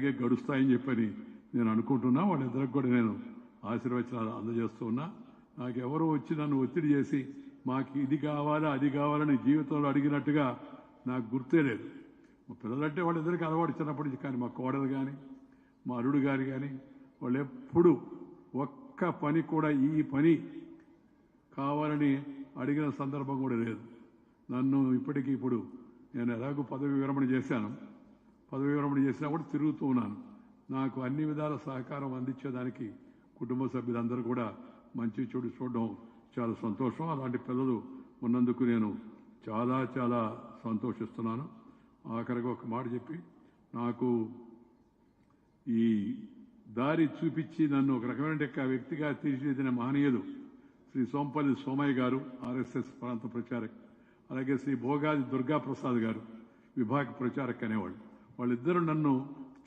అలాగే గడుస్తాయని చెప్పని నేను అనుకుంటున్నా. వాళ్ళిద్దరికి కూడా నేను ఆశీర్వచనాలు అందజేస్తూ ఉన్నా. నాకు వచ్చి నన్ను ఒత్తిడి చేసి మాకు ఇది కావాలా అది కావాలని జీవితంలో అడిగినట్టుగా నాకు గుర్తే లేదు. మా పిల్లలంటే వాళ్ళిద్దరికి అలవాటు చిన్నప్పటి నుంచి కానీ మా కోడలు కానీ మా అరుడు గారు కానీ వాళ్ళు ఎప్పుడు ఒక్క పని కూడా ఈ పని కావాలని అడిగిన సందర్భం కూడా లేదు. నన్ను ఇప్పటికీ ఇప్పుడు నేను ఎలాగో పదవి విరమణ చేశాను. పదవి విరమణ చేసినా కూడా తిరుగుతూ ఉన్నాను. నాకు అన్ని విధాల సహకారం అందించేదానికి కుటుంబ సభ్యులందరూ కూడా మంచి చెడు చూడడం చాలా సంతోషం. అలాంటి పిల్లలు ఉన్నందుకు నేను చాలా చాలా సంతోషిస్తున్నాను. ఆఖరికి ఒక మాట చెప్పి నాకు ఈ దారి చూపించి నన్ను ఒక రకమైన వ్యక్తిగా తీర్చిదిద్దిన మహనీయులు శ్రీ సోంపల్లి సోమయ్య గారు ఆర్ఎస్ఎస్ ప్రాంత ప్రచారక్ అలాగే శ్రీ భోగాది దుర్గా ప్రసాద్ గారు విభాగ ప్రచారక్ అనేవాళ్ళు. వాళ్ళిద్దరూ నన్ను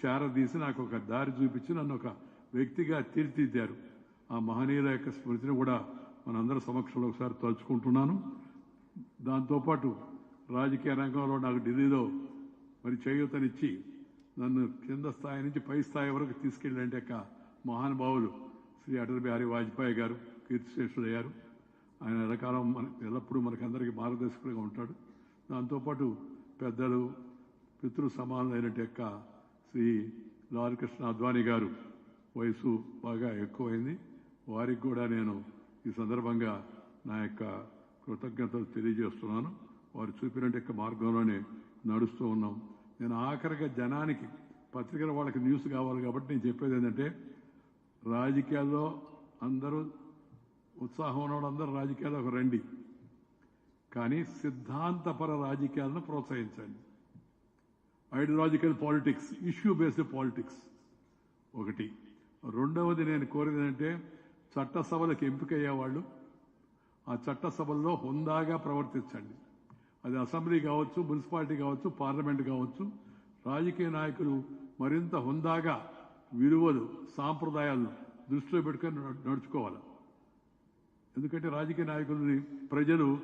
చేరదీసి నాకు ఒక దారి చూపించి నన్ను ఒక వ్యక్తిగా తీర్చిదిద్దారు. ఆ మహనీయుల యొక్క స్మృతిని కూడా మనందరి సమక్షంలో ఒకసారి తలుచుకుంటున్నాను. దాంతోపాటు రాజకీయ రంగంలో నాకు ఢిల్లీలో మరి చేయూతనిచ్చి నన్ను కింద స్థాయి నుంచి పై స్థాయి వరకు తీసుకెళ్ళండి యొక్క మహానుభావులు శ్రీ అటల్ బిహారీ వాజ్పేయి గారు కీర్తిశేషులయ్యారు ఆయన ఎల్లకాలం మన ఎల్లప్పుడూ మనకందరికీ మార్గదర్శకులుగా ఉంటాడు. దాంతోపాటు పెద్దలు పితృ సమానులైనట్టు యొక్క శ్రీ లాలకృష్ణ అద్వానీ గారు వయసు బాగా ఎక్కువైంది. వారికి కూడా నేను ఈ సందర్భంగా నా యొక్క కృతజ్ఞతలు తెలియజేస్తున్నాను. వారు చూపినట్టు యొక్క మార్గంలోనే నడుస్తూ ఉన్నాం. నేను ఆఖరిగా జనానికి పత్రికల వాళ్ళకి న్యూస్ కావాలి కాబట్టి నేను చెప్పేది ఏంటంటే రాజకీయాల్లో అందరూ ఉత్సాహం ఉన్నవాడు అందరూ రాజకీయాల్లోకి రండి. కానీ సిద్ధాంతపర రాజకీయాలను ప్రోత్సహించండి. Ideological politics issue based politics ఒకటి. రెండవది నేను కోరేది ఏంటంటే చట్టసభలకు ఎంపికయ్యే వాళ్ళు ఆ చట్టసభల్లో హుందాగా ప్రవర్తించండి. అది అసెంబ్లీ కావచ్చు మున్సిపాలిటీ కావచ్చు పార్లమెంట్ కావచ్చు రాజకీయ నాయకులు మరింత హుందాగా విలువలు సాంప్రదాయాలను దృష్టిలో పెట్టుకొని నడు- నడుచుకోవాలి. ఎందుకంటే రాజకీయ నాయకులని ప్రజలు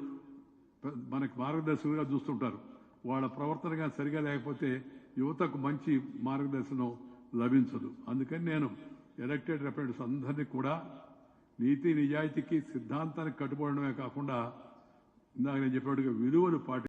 ప్ర- మనకు మార్గదర్శకులుగా చూస్తుంటారు. వాళ్ళ ప్రవర్తన కానీ సరిగా లేకపోతే యువతకు మంచి మార్గదర్శనం లభించదు. అందుకని నేను ఎలక్టెడ్ రిప్రజెంటేటివ్స్ అందరినీ కూడా నీతి నిజాయితీకి సిద్ధాంతానికి కట్టుబడమే కాకుండా ఇందాక నేను చెప్పినట్టుగా విలువలు పాటి